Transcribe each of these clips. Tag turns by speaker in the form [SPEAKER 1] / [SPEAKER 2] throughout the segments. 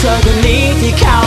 [SPEAKER 1] 侧身你抵抗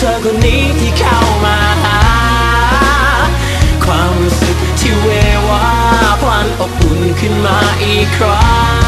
[SPEAKER 1] เธอคนนี้ที่เข้ามาหา ความรู้สึกที่เววาพลันอบอุ่นขึ้นมาอีกครั้ง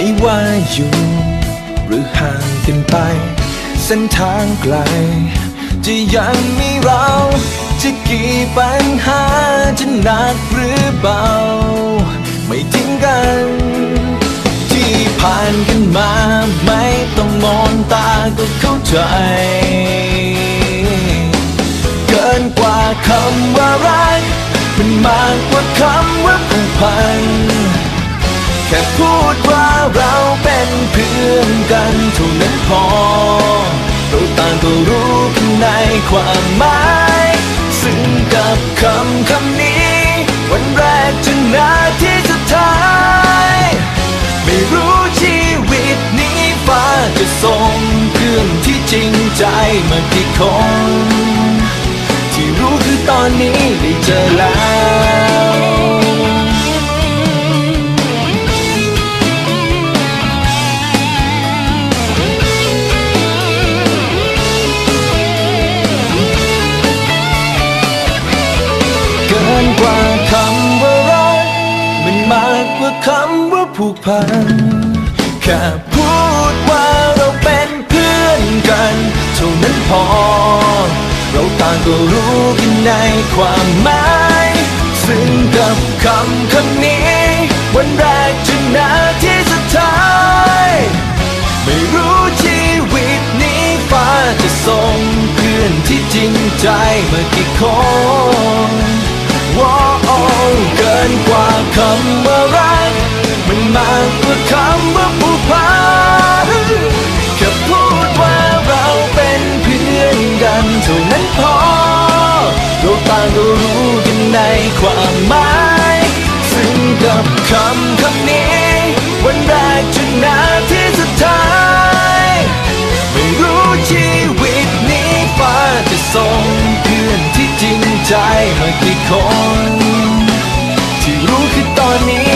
[SPEAKER 2] ไม่ว่าอยู่ หรือห่างกันไป เส้นทางไกล จะยังมีเรา จะกี่ปัญหาจะหนักหรือเบา ไม่ทิ้งกัน ที่ผ่านกันมา ไม่ต้องมองตาก็เข้าใจ เกินกว่าคำว่ารักมันมากกว่าคำว่าผูกพันแค่พูด พอเราต่างก็รู้กันในความหมายซึ่งกับคำคำนี้ วันแรกจนนาทีสุดท้าย ไม่รู้ชีวิตนี้ฟ้าจะส่งเพื่อนที่จริงใจมากี่คนที่รู้คือตอนนี้ได้เจอแล้ว พัน แค่พูดว่าเราเป็นเพื่อนกันเท่านั้นพอ เราต่างก็รู้กันในความหมาย ซึ่งกับคำคำนี้ วันแรกจนนาทีสุดท้าย ไม่รู้ชีวิตนี้ฟ้าจะส่งเพื่อนที่จริงใจมากี่คนว้าเกินกว่าคำว่ารัก มันมากกว่าคำว่าผูกพันแค่พูดว่าเราเป็นเพื่อนกันเท่านั้นพอเราต่างก็รู้กันในความหมายซึ่งกับคำคำนี้ วันแรกจนนาทีสุดท้ายไม่รู้ชีวิตนี้ฟ้าจะส่งเพื่อนที่จริงใจมากี่คน ที่รู้คือตอนนี้